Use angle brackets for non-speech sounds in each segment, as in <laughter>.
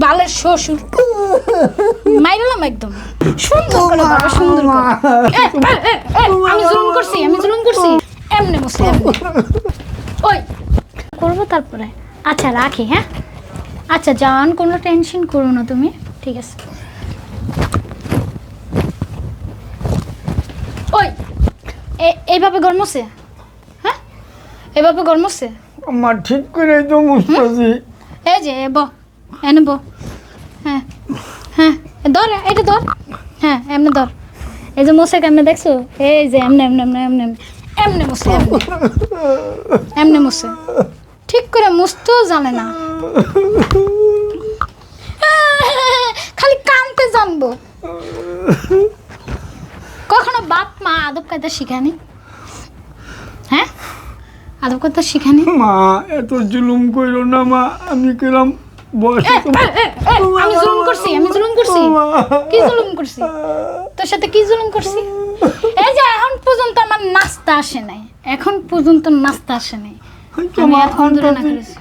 বালের শ্বশুর। মাইরালাম একদম। সুন্দর করে বাবা সুন্দর করে। এ, এ, এ, এ, আমি জুলুম করছি আমি জুলুম করছি। এমনি এমনি। ওই করব তারপরে। আচ্ছা রাখি হ্যাঁ? আচ্ছা জান কোনো টেনশন করো না তুমি। ঠিক আছে। ওই এ- এইভাবে গরমছে হ্যাঁ? এভাবে গরমছে আমার ঠিক করে তো মুস্তাছি এই যে ব। এনে ব হ্যাঁ হ্যাঁ ধর এটা ধর। হ্যাঁ এমনি ধর। এই যে মশা কেমনে দেখছ? এই যে এমনি এমনি এমনি এমনি এমনি এমনি। এমনি মশে ঠিক করে মুছতেও জানে না। খালি কানতে জানব। কখনো বাপ মা আদব কায়দা শিখানি? হ্যাঁ? আদব কায়দা শিখানি? মা এত জুলুম কইরো না মা। আমি এ, আমি জুলুম করছি আমি জুলুম করছি। কি জুলুম করছি? তোর সাথে কি জুলুম করছি? এই যে এখন পর্যন্ত আমার নাস্তা আসে নাই। এখন পর্যন্ত নাস্তা আসে নাই। আমি এখন ধরে না করেছি।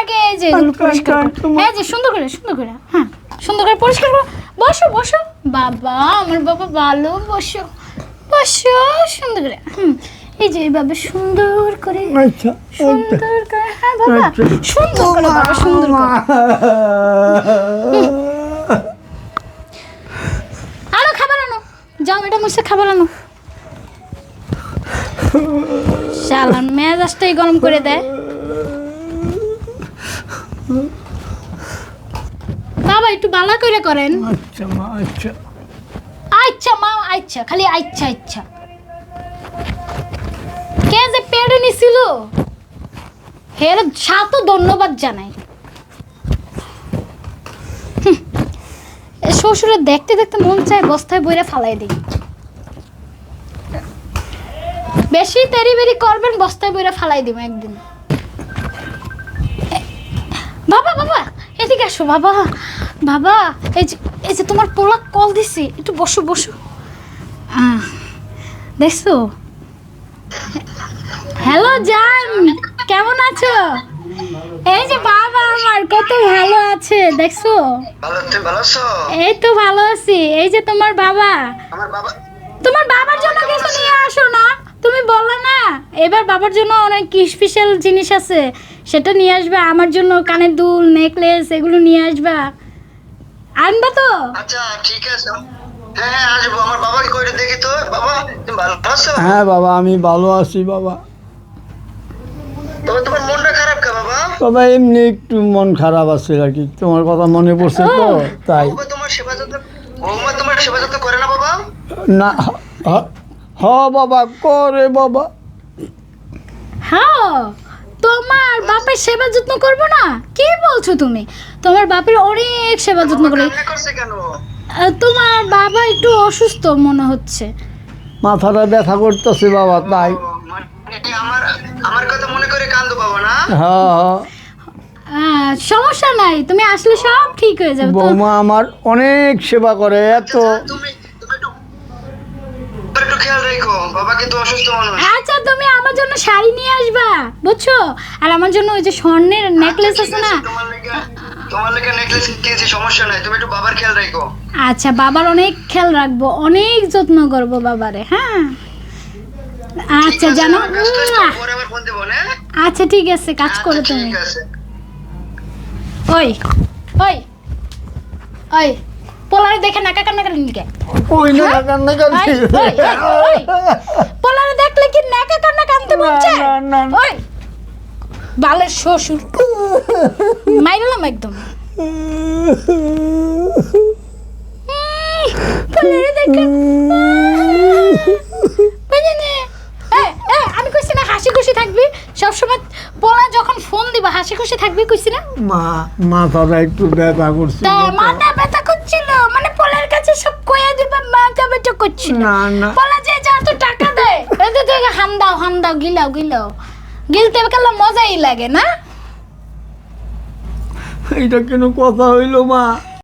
আগে এই যে পরিষ্কার এই যে সুন্দর করে সুন্দর করে হ্যাঁ সুন্দর করে পরিষ্কার করো। বসো বসো। বাবা আমার বাবা ভালো বসো। বসো সুন্দর করে হুম। এই যে এইভাবে সুন্দর করে আচ্ছা আচ্ছা। সুন্দর করে হ্যাঁ বাবা আচ্ছা। সুন্দর করে বাবা সুন্দর করে। আরও খাবার আনো। যাও এটা মুছে খাবার আনো। শালান মেজাজটাই গরম করে দেয়। বাবা একটু বালা করে করেন। আচ্ছা মা আচ্ছা। আচ্ছা মা আচ্ছা খালি আচ্ছা আচ্ছা। কে যে পেড়ে নিছিল? হের সাত ধন্যবাদ জানাই। শ্বশুরে দেখতে দেখতে মন চায় বস্তায় বইরে ফালাই দিই। বেশি তেরি বেরি করবেন বস্তায় বইরে ফালাই দিব একদিন। বাবা বাবা এদিকে আসো বাবা। বাবা এই যে এই যে তোমার পোলা কল দিছি একটু বসো বসো। আহ, দেখছ? হ্যালো জান কেমন আছো? এই যে বাবা আমার কত ভালো আছে দেখছ? ভালো তুমি ভালো আছো? এই তো ভালো আছি। এই যে তোমার বাবা। আমার বাবা তোমার বাবার জন্য কিছু নিয়ে আসো না। তুমি বললে না। এবার বাবার জন্য অনেক স্পেশাল জিনিস আছে। সেটা নিয়ে আসবে। আমার জন্য কানের দুল নেকলেস এগুলো নিয়ে আসবা। আনবা তো? আচ্ছা ঠিক আছে। হ্যাঁ হ্যাঁ আসব। আমার বাবাকে কইটা দেখি তো। বাবা তুমি ভালো আছো? হ্যাঁ বাবা আমি ভালো আছি বাবা তবে তোমার মনটা খারাপ কে বাবা? বাবা এমনি একটু মন খারাপ আছে আর কি। তোমার কথা মনে পড়ছে তো তাই। না বাবা? হ- হ বাবা করে বাবা। হ্যাঁ তোমার বাপের সেবা যত্ন করব না? কি বলছো তুমি? তোমার বাপের অনেক সেবা যত্ন করে। তোমার বাবা একটু অসুস্থ মনে হচ্ছে। মাথাটা ব্যথা করতেছে বাবা তাই। মানে আমার আমার কথা না হ্যাঁ। হ্যাঁ সমস্যা নাই তুমি আসলে সব ঠিক হয়ে যাবে। বৌমা আমার অনেক সেবা করে এত। তুমি তুমি একটু একটু খেয়াল রেখো বাবা কিন্তু অসুস্থ মানুষ। আচ্ছা তুমি আমার জন্য শাড়ি নিয়ে আসবা বুঝছ? আর আমার জন্য ওই যে স্বর্ণের নেকলেস আচ্ছা, আছে না? তোমার লেগে নেকলেস কিনেছি সমস্যা নাই তুমি একটু বাবার খেয়াল রেখো। আচ্ছা বাবার অনেক খেয়াল রাখব অনেক যত্ন করব বাবারে হ্যাঁ? আচ্ছা জানো? না আচ্ছা ঠিক আছে কাজ করো আচ্ছা, তুমি। ওই ওই ওই পোলারে দেখে নাকা কান্না করেন কে ওই না কান্না ওই। পোলারে দেখলে কি নাকা কান্না কানতে না। ওই বালের শ্বশুর। মাইরালাম একদম। <laughs> পোলারে দেখে বুঝলি নে? এই, এই, আমি কইছি না হাসি খুশি থাকবি সবসময় পোলা যখন ফোন দিবা হাসি খুশি থাকবি কইছি না মা। মাথাটা একটু ব্যথা করছে। তা মাথা ব্যথা করছিল? মানে পোলার কাছে সব কয়ে দিবে মাথা ব্যথা করছিল। না না। পোলা যে যা তো টাকা দেয় এতে থেকে হাম দাও হাম দাও গিলাও গিলাও। গিলতে গেলে মজাই লাগে না? এটা কেন কথা হইল মা?